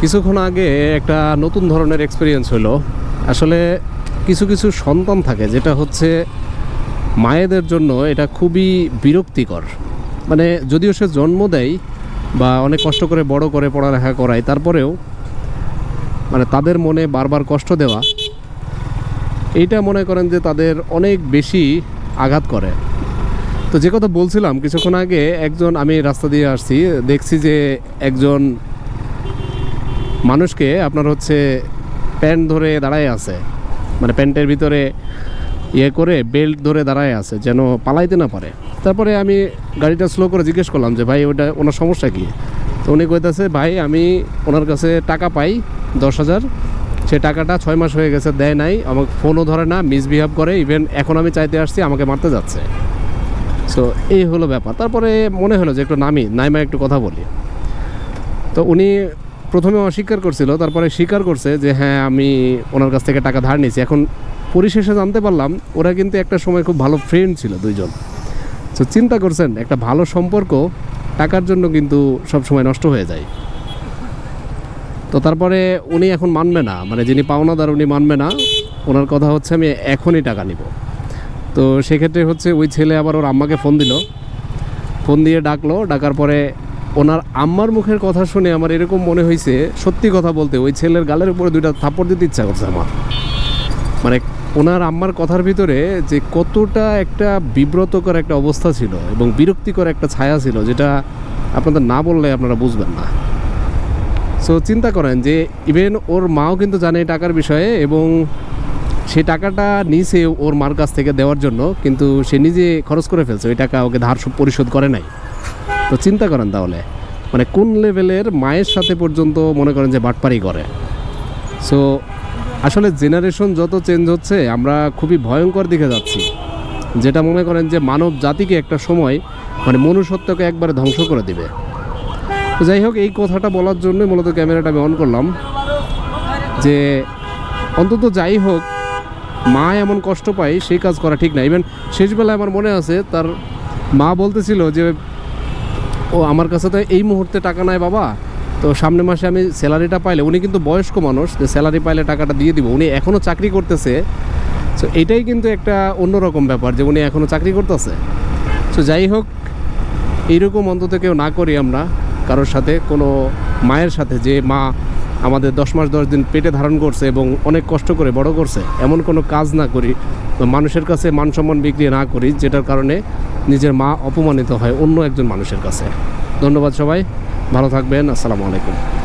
কিছুক্ষণ আগে একটা নতুন ধরনের এক্সপিরিয়েন্স হলো। আসলে কিছু কিছু সন্তান থাকে যেটা হচ্ছে মায়েদের জন্য এটা খুবই বিরক্তিকর। মানে যদিও সে জন্ম দেয় বা অনেক কষ্ট করে বড় করে পড়ালেখা করায়, তারপরেও মানে তাদের মনে বারবার কষ্ট দেওয়া, এইটা মনে করেন যে তাদের অনেক বেশি আঘাত করে। তো যে কথা বলছিলাম, কিছুক্ষণ আগে একজন, আমি রাস্তা দিয়ে আসছি, দেখছি যে একজন মানুষকে আপনার হচ্ছে প্যান্ট ধরে দাঁড়ায় আছে মানে প্যান্টের ভিতরে ইয়ে করে বেল্ট ধরে দাঁড়ায় আছে, যেন পালাইতে না পারে। তারপরে আমি গাড়িটা স্লো করে জিজ্ঞেস করলাম যে, ভাই, ওটা ওনার সমস্যা কী? তো উনি কইতেছে, ভাই, আমি ওনার কাছে টাকা পাই দশ হাজার, সে টাকাটা ছয় মাস হয়ে গেছে, দেয় নাই, আমাকে ফোনও ধরে না মিসবিহেভ করে ইভেন এখন আমি চাইতে আসছি, আমাকে মারতে যাচ্ছে। সো এই হলো ব্যাপার। তারপরে মনে হলো যে একটু নামি, নাইমা একটু কথা বলি। তো উনি প্রথমে অস্বীকার করছিল, তারপরে স্বীকার করছে যে হ্যাঁ আমি ওনার কাছ থেকে টাকা ধার নিয়েছি। এখন পরিশেষে জানতে পারলাম, ওরা কিন্তু একটা সময় খুব ভালো ফ্রেন্ড ছিল দুইজন। তো চিন্তা করছেন, একটা ভালো সম্পর্ক টাকার জন্য কিন্তু সব সময় নষ্ট হয়ে যায়। তো তারপরে উনি এখন মানবে না মানে যিনি পাওনাদার উনি মানবে না। ওনার কথা হচ্ছে, আমি এখনই টাকা নিব। তো সেক্ষেত্রে হচ্ছে ওই ছেলে আবার ওর আম্মাকে ফোন দিল। ফোন দিয়ে ডাকলো, ডাকার পরে ওনার আম্মার মুখের কথা শুনে আমার এরকম মনে হয়েছে, সত্যি কথা বলতে, ওই ছেলের গালের উপরে দুইটা থাপ্পড় দিতে ইচ্ছা করছে আমার। মানে ওনার আম্মার কথার ভিতরে যে কতটা একটা বিব্রতকর একটা অবস্থা ছিল এবং বিরক্তিকর একটা ছায়া ছিল, যেটা আপনাদের না বললে আপনারা বুঝবেন না। সো চিন্তা করেন যে ইভেন ওর মাও কিন্তু জানে টাকার বিষয়ে এবং সে টাকাটা নিছে ওর মার কাছ থেকে দেওয়ার জন্য, কিন্তু সে নিজে খরচ করে ফেলছে, ওই টাকা ওকে ধার পরিশোধ করে নাই। তো চিন্তা করেন তাহলে মানে কোন লেভেলের মায়ের সাথে পর্যন্ত মনে করেন যে বাটপারি করে? সো আসলে জেনারেশন যত চেঞ্জ হচ্ছে, আমরা খুবই ভয়ঙ্কর দিকে যাচ্ছি। যেটা মনে করেন যে মানব জাতিকে একটা সময় মানে মনুষ্যত্বকে একবারে ধ্বংস করে দিবে। তো যাই হোক, এই কথাটা বলার জন্যই মূলত ক্যামেরাটা আমি অন করলাম। যে অন্তত যাই হোক, মা এমন কষ্ট পায়, সেই কাজ করা ঠিক না। ইভেন শেষবেলায় আমার মনে আছে, তার মা বলতেছিল যে ও আমার কাছে তো এই মুহূর্তে টাকা নাই বাবা। তো সামনে মাসে আমি স্যালারিটা পাইলে, উনি কিন্তু বয়স্ক মানুষ, যে স্যালারি পাইলে টাকাটা দিয়ে দিব। উনি এখনও চাকরি করতেছে। তো এটাই কিন্তু একটা অন্যরকম ব্যাপার যে উনি এখনও চাকরি করতেছে। তো যাই হোক, এইরকম অন্তত কেউ না করি আমরা কারোর সাথে, কোনো মায়ের সাথে যে মা আমাদের দশ মাস, দশ দিন পেটে ধারণ করছে এবং অনেক কষ্ট করে, বড় করছে, এমন কোনো কাজ না করি মানুষের কাছে মান সম্মান বিক্রি না করি, যেটার কারণে নিজের মা অপমানিত হয় অন্য একজন মানুষের কাছে। ধন্যবাদ সবাই, ভালো থাকবেন, আসসালামু আলাইকুম।